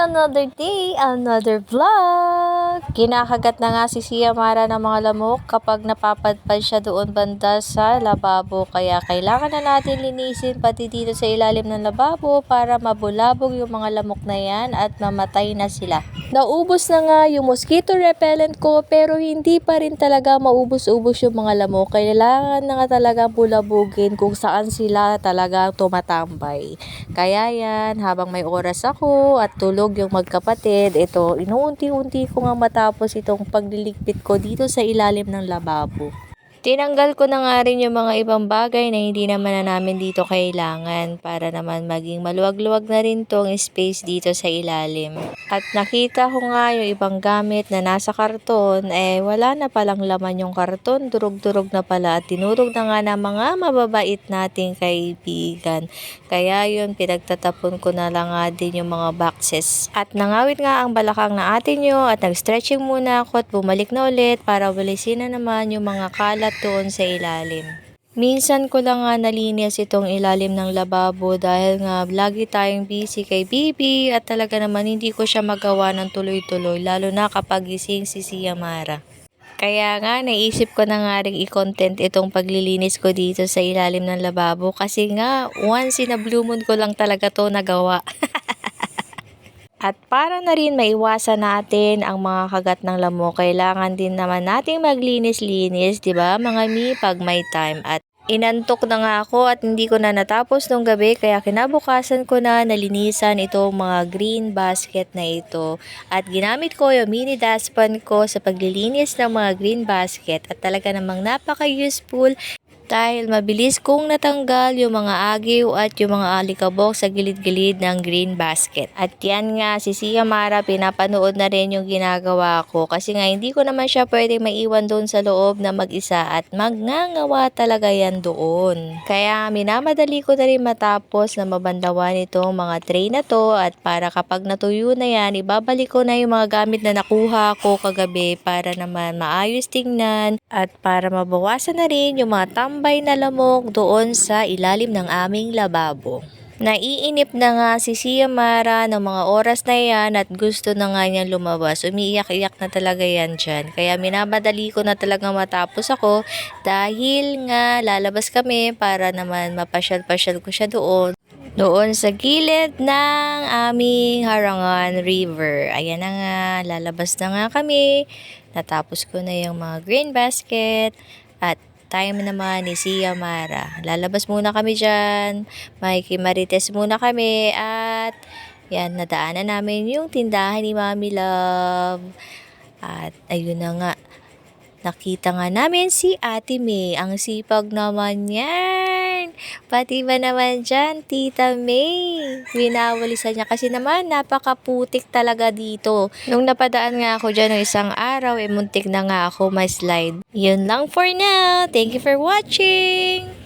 another day, another vlog. Kinakagat na nga si Sia Mara ng mga lamok kapag napapadpad siya doon banda sa lababo. Kaya kailangan na natin linisin pati dito sa ilalim ng lababo para mabulabog yung mga lamok na yan at mamatay na sila. Naubos na nga yung mosquito repellent ko pero hindi pa rin talaga maubos-ubos yung mga lamok. Kailangan na nga talaga bulabugin kung saan sila talaga tumatambay. Kaya yan, habang may oras ako at tulog yung magkapatid, ito, inuunti-unti ko nga matapos itong pagliligpit ko dito sa ilalim ng lababo. Tinanggal ko na nga rin yung mga ibang bagay na hindi naman na namin dito kailangan para naman maging maluwag-luwag na rin tong space dito sa ilalim. At nakita ko nga yung ibang gamit na nasa karton, eh wala na palang laman yung karton, durog-durog na pala at tinurog na nga ng mga mababait nating kaibigan. Kaya yun, pinagtatapon ko na lang nga din yung mga boxes. At nangawit nga ang balakang na atin nyo at nag-stretching muna ako at bumalik na ulit para walisin na naman yung mga kalat doon sa ilalim. Minsan ko lang nga nalinis itong ilalim ng lababo dahil nga lagi tayong busy kay Bibi at talaga naman hindi ko siya magawa ng tuloy-tuloy lalo na kapag gising si Sia Mara. Kaya nga, naisip ko na nga rin i-content itong paglilinis ko dito sa ilalim ng lababo kasi nga, once in a blue moon ko lang talaga to nagawa. At para na rin maiwasan natin ang mga kagat ng lamok, kailangan din naman nating maglinis-linis, 'di ba? Mga mi pag may time at Inantok na nga ako at hindi ko na natapos nung gabi kaya kinabukasan ko na nalinisan itong mga green basket na ito. At ginamit ko yung mini dustpan ko sa paglilinis ng mga green basket at talaga namang napaka-useful dahil mabilis kong natanggal yung mga agiw at yung mga alikabok sa gilid-gilid ng green basket. At yan nga, si Sia Mara pinapanood na rin yung ginagawa ko kasi nga hindi ko naman siya pwede maiwan doon sa loob na mag-isa at magngangawa talaga yan doon. Kaya minamadali ko na rin matapos na mabandawan itong mga tray na to at para kapag natuyo na yan, ibabalik ko na yung mga gamit na nakuha ko kagabi para naman maayos tingnan at para mabawasan na rin yung mga tambay na lamok doon sa ilalim ng aming lababo. Naiinip na nga si Sia Mara ng mga oras na yan at gusto na nga niyang lumabas. Umiiyak-iyak na talaga yan dyan. Kaya minamadali ko na talaga matapos ako dahil nga lalabas kami para naman mapasyal-pasyal ko siya doon. Doon sa gilid ng aming Harangan River. Ayan na nga, lalabas na nga kami. Natapos ko na yung mga green basket at time naman ni Sia Mara. Lalabas muna kami dyan. May kimarites muna kami at yan, nadaanan namin yung tindahan ni Mami Love. At ayun na nga, nakita nga namin si Ate May. Ang sipag naman yan. Pati ba naman dyan, Tita May? Winawalisan niya kasi naman napakaputik talaga dito. Nung napadaan nga ako dyan ng isang araw, eh muntik na nga ako ma-slide. Yun lang for now. Thank you for watching!